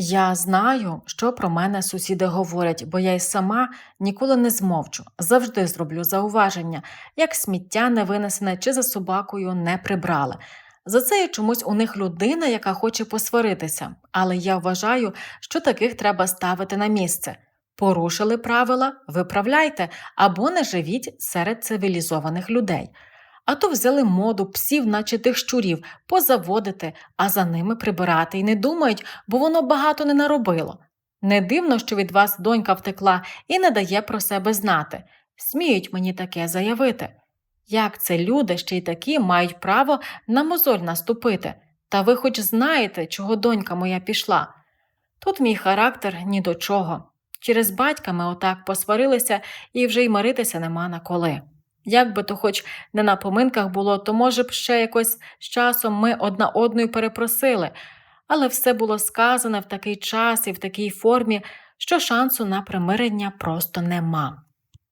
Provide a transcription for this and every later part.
Я знаю, що про мене сусіди говорять, бо я й сама ніколи не змовчу, завжди зроблю зауваження, як сміття не винесене чи за собакою не прибрали. За це є чомусь у них людина, яка хоче посваритися, але я вважаю, що таких треба ставити на місце. Порушили правила, виправляйте або не живіть серед цивілізованих людей. А то взяли моду псів, наче тих щурів, позаводити, а за ними прибирати й не думають, бо воно багато не наробило. Не дивно, що від вас донька втекла і не дає про себе знати. Сміють мені таке заявити. Як це люди ще й такі мають право на мозоль наступити? Та ви хоч знаєте, чого донька моя пішла. Тут мій характер ні до чого. Через батька ми отак посварилися і вже й миритися нема на коли. Як би то хоч не на поминках було, то, може б, ще якось з часом ми одна одною перепросили, але все було сказане в такий час і в такій формі, що шансу на примирення просто нема.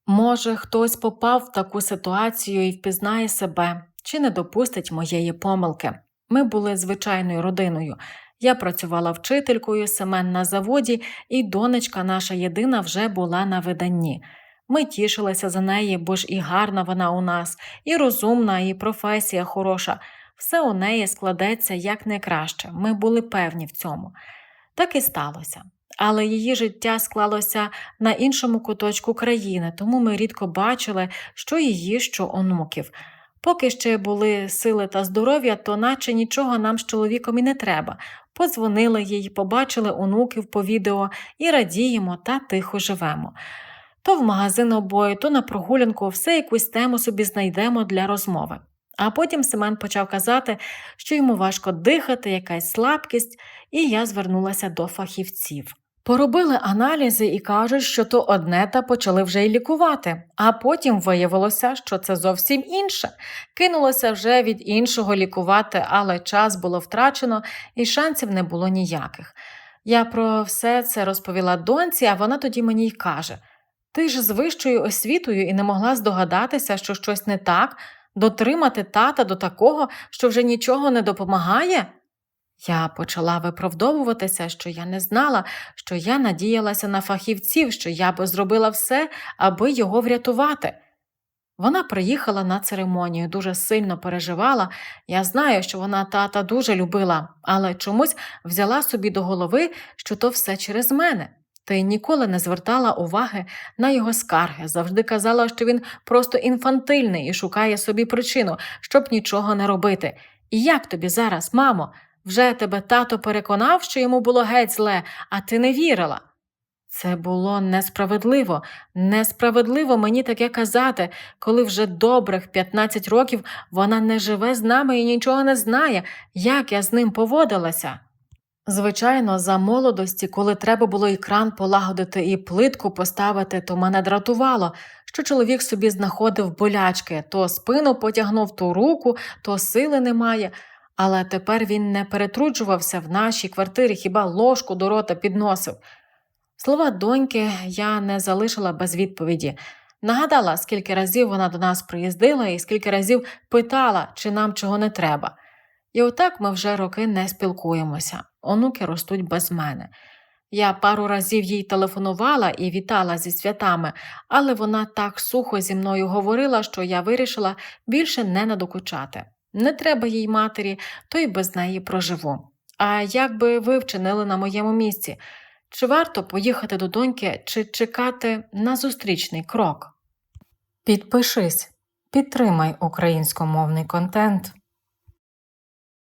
Може, хтось попав в таку ситуацію і впізнає себе чи не допустить моєї помилки. Ми були звичайною родиною. Я працювала вчителькою, Семен на заводі, і донечка наша єдина вже була на виданні. Ми тішилися за неї, бо ж і гарна вона у нас, і розумна, і професія хороша. Все у неї складеться як найкраще. Ми були певні в цьому. Так і сталося. Але її життя склалося на іншому куточку країни, тому ми рідко бачили, що її, що онуків. Поки ще були сили та здоров'я, то наче нічого нам з чоловіком і не треба. Подзвонили їй, побачили онуків по відео і радіємо та тихо живемо. То в магазин обоє, то на прогулянку все якусь тему собі знайдемо для розмови. А потім Семен почав казати, що йому важко дихати, якась слабкість, і я звернулася до фахівців. Поробили аналізи і кажуть, що то одне та почали вже й лікувати, а потім виявилося, що це зовсім інше. Кинулося вже від іншого лікувати, але час було втрачено і шансів не було ніяких. Я про все це розповіла доньці, а вона тоді мені й каже: Ти ж з вищою освітою і не могла здогадатися, що щось не так, дотримати тата до такого, що вже нічого не допомагає? Я почала виправдовуватися, що я не знала, що я надіялася на фахівців, що я би зробила все, аби його врятувати. Вона приїхала на церемонію, дуже сильно переживала. Я знаю, що вона тата дуже любила, але чомусь взяла собі до голови, що то все через мене. Та й ніколи не звертала уваги на його скарги, завжди казала, що він просто інфантильний і шукає собі причину, щоб нічого не робити. І як тобі зараз, мамо? Вже тебе тато переконав, що йому було геть зле, а ти не вірила. Це було несправедливо, несправедливо мені таке казати, коли вже добрих 15 років вона не живе з нами і нічого не знає, як я з ним поводилася. Звичайно, за молодості, коли треба було і кран полагодити і плитку поставити, то мене дратувало, що чоловік собі знаходив болячки то спину потягнув, то руку, то сили немає. Але тепер він не перетруджувався в нашій квартирі, хіба ложку до рота підносив. Слова доньки я не залишила без відповіді. Нагадала, скільки разів вона до нас приїздила і скільки разів питала, чи нам чого не треба. І отак ми вже роки не спілкуємося, онуки ростуть без мене. Я пару разів їй телефонувала і вітала зі святами, але вона так сухо зі мною говорила, що я вирішила більше не надокучати. Не треба їй матері, то й без неї проживу. А як би ви вчинили на моєму місці? Чи варто поїхати до доньки, чи чекати на зустрічний крок? Підпишись, підтримай українськомовний контент.